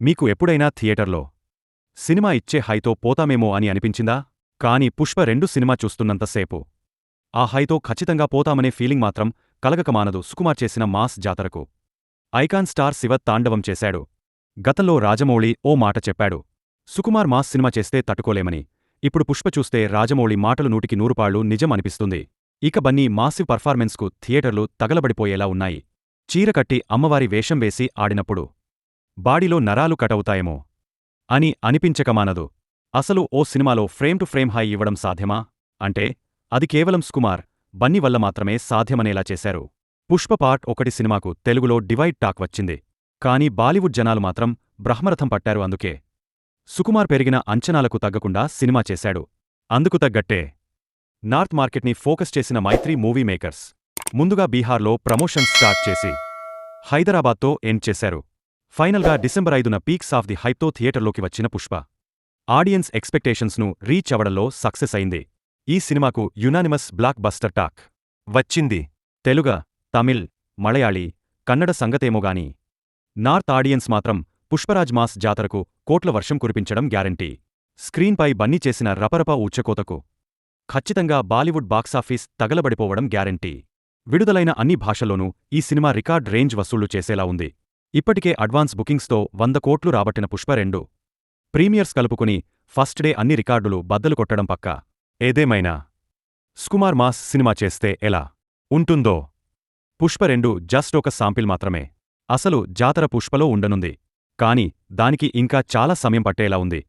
మీకు ఎప్పుడైనా థియేటర్లో సినిమా ఇచ్చే హైతో పోతామేమో అని అనిపించిందా? కాని పుష్ప రెండు సినిమా చూస్తున్నంతసేపు ఆ హైతో ఖచ్చితంగా పోతామనే ఫీలింగ్ మాత్రం కలగకమానదు సుకుమార్ చేసిన మాస్ జాతరకు. ఐకాన్ స్టార్ శివ తాండవం చేశాడు. గతంలో రాజమౌళి ఓ మాట చెప్పాడు. సుకుమార్ మాస్ సినిమా చేస్తే తట్టుకోలేమని. ఇప్పుడు పుష్ప చూస్తే రాజమౌళి మాటలు నూటికి నూరుపాళ్ళు నిజం అనిపిస్తుంది. ఇక బన్నీ మాసివ్ పర్ఫార్మెన్స్కు థియేటర్లు తగలబడిపోయేలా ఉన్నాయి. చీరకట్టి అమ్మవారి వేషం వేసి ఆడినప్పుడు బాడీలో నరాలు కటవుతాయేమో అని అనిపించకమానదు. అసలు ఓ సినిమాలో ఫ్రేమ్ టు ఫ్రేమ్ హై ఇవ్వడం సాధ్యమా? అంటే అది కేవలం సుకుమార్ బన్నీ వల్ల మాత్రమే సాధ్యమనేలా చేశారు. పుష్ప పార్ట్ ఒకటి సినిమాకు తెలుగులో డివైడ్ టాక్ వచ్చింది. కానీ బాలీవుడ్ జనాలు మాత్రం బ్రహ్మరథం పట్టారు అందుకే. సుకుమార్ పెరిగిన అంచనాలకు తగ్గకుండా సినిమా చేశాడు. అందుకు తగ్గట్టే నార్త్ మార్కెట్ని ఫోకస్ చేసిన మైత్రి మూవీ మేకర్స్. ముందుగా బీహార్లో ప్రమోషన్స్ స్టార్ట్ చేసి హైదరాబాద్తో ఎండ్ చేశారు. ఫైనల్గా డిసెంబర్ ఐదున పీక్స్ ఆఫ్ ది హైప్తో థియేటర్లోకి వచ్చిన పుష్ప. ఆడియన్స్ ఎక్స్పెక్టేషన్స్ను రీచ్ అవడంలో సక్సెస్ అయింది. ఈ సినిమాకు యునానిమస్ బ్లాక్ బస్టర్ టాక్. వచ్చింది. తెలుగ తమిళ్ మలయాళీ కన్నడ సంగతేమోగాని నార్త్ ఆడియన్స్ మాత్రం పుష్పరాజ్ మాస్ జాతరకు కోట్ల వర్షం కురిపించడం గ్యారంటీ. స్క్రీన్పై బన్నీ చేసిన రపరప ఊచకోతకు. ఖచ్చితంగా బాలీవుడ్ బాక్సాఫీస్ తగలబడిపోవడం గ్యారంటీ. విడుదలైన అన్ని భాషల్లోనూ ఈ సినిమా రికార్డ్ రేంజ్ వసూళ్ళు చేసేలా ఉంది. ఇప్పటికే అడ్వాన్స్ బుకింగ్స్తో వంద కోట్లు రాబట్టిన పుష్ప రెండు. ప్రీమియర్స్ కలుపుకుని ఫస్ట్ డే అన్ని రికార్డులు బద్దలు కొట్టడం పక్కా. ఏదేమైనా? సుకుమార్ మాస్ సినిమా చేస్తే ఎలా? ఉంటుందో? పుష్ప రెండు జస్ట్ ఒక సాంపిల్ మాత్రమే. అసలు జాతర పుష్పలో ఉండనుంది. కాని దానికి ఇంకా చాలా సమయం పట్టేలా ఉంది.